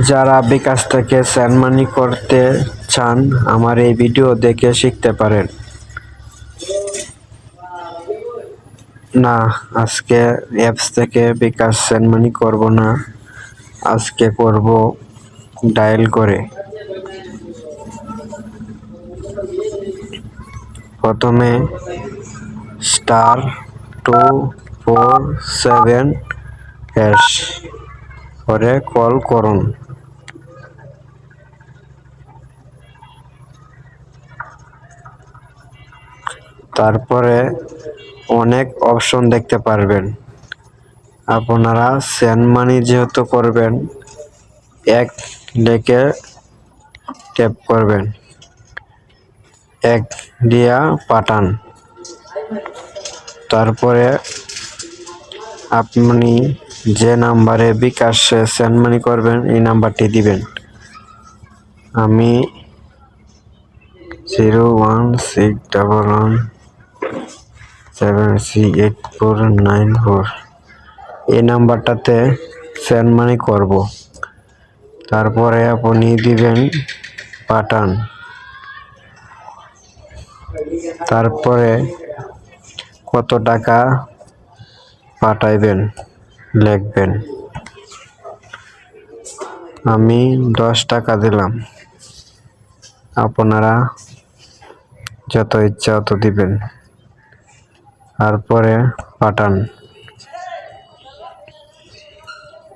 যারা বিকাশ থেকে send money করতে চান, আমার এই ভিডিও দেখে শিখতে পারেন। না, আজকে অ্যাপস থেকে বিকাশ সেন্ড মানি করব না। আজকে করব ডায়াল করে। প্রথমে star two four seven hash করে কল করুন। তারপরে অনেক অপশন দেখতে পারবেন। আপনারা সেন্ড মানি যেহেতু করবেন, এক লেখে ট্যাপ করবেন। এক দিয়া পাঠান। তারপরে আপনি যে নাম্বারে বিকাশে সেন্ড মানি করবেন, এই নাম্বারটি দিবেন। আমি zero one six double one seven six eight four nine four এই নাম্বারটাতে সেন্ড মানি করব। তারপরে আপনি দিবেন পাঠান তারপরে কত টাকা পাঠাইবেন, লিখবেন। আমি দশ টাকা দিলাম। আপনারা যত ইচ্ছা অত দিবেন। তারপরে পাঠান।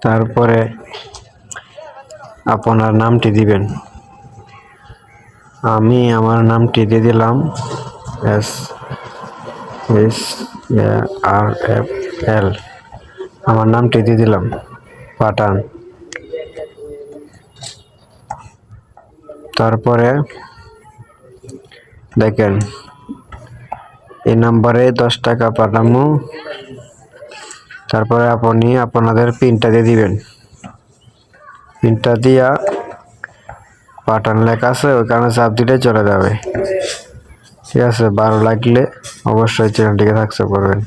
তারপরে আপনার নামটি দিবেন। আমি আমার নামটি দিয়ে দিলাম। S S R, F, L. আমার নামটি দিয়ে দিলাম। পাঠান। তারপরে দেখেন এই নাম্বারে দশ টাকা পাঠামো। তারপরে আপনি আপনাদের পিনটা দিয়ে দিবেন। পিনটা দিয়া পাঠান লেখা আছে ওই কারণে চাপ দিলে চলে যাবে। ঠিক আছে ভালো লাগলে অবশ্যই চ্যানেলটিকে সাবস্ক্রাইব করবেন।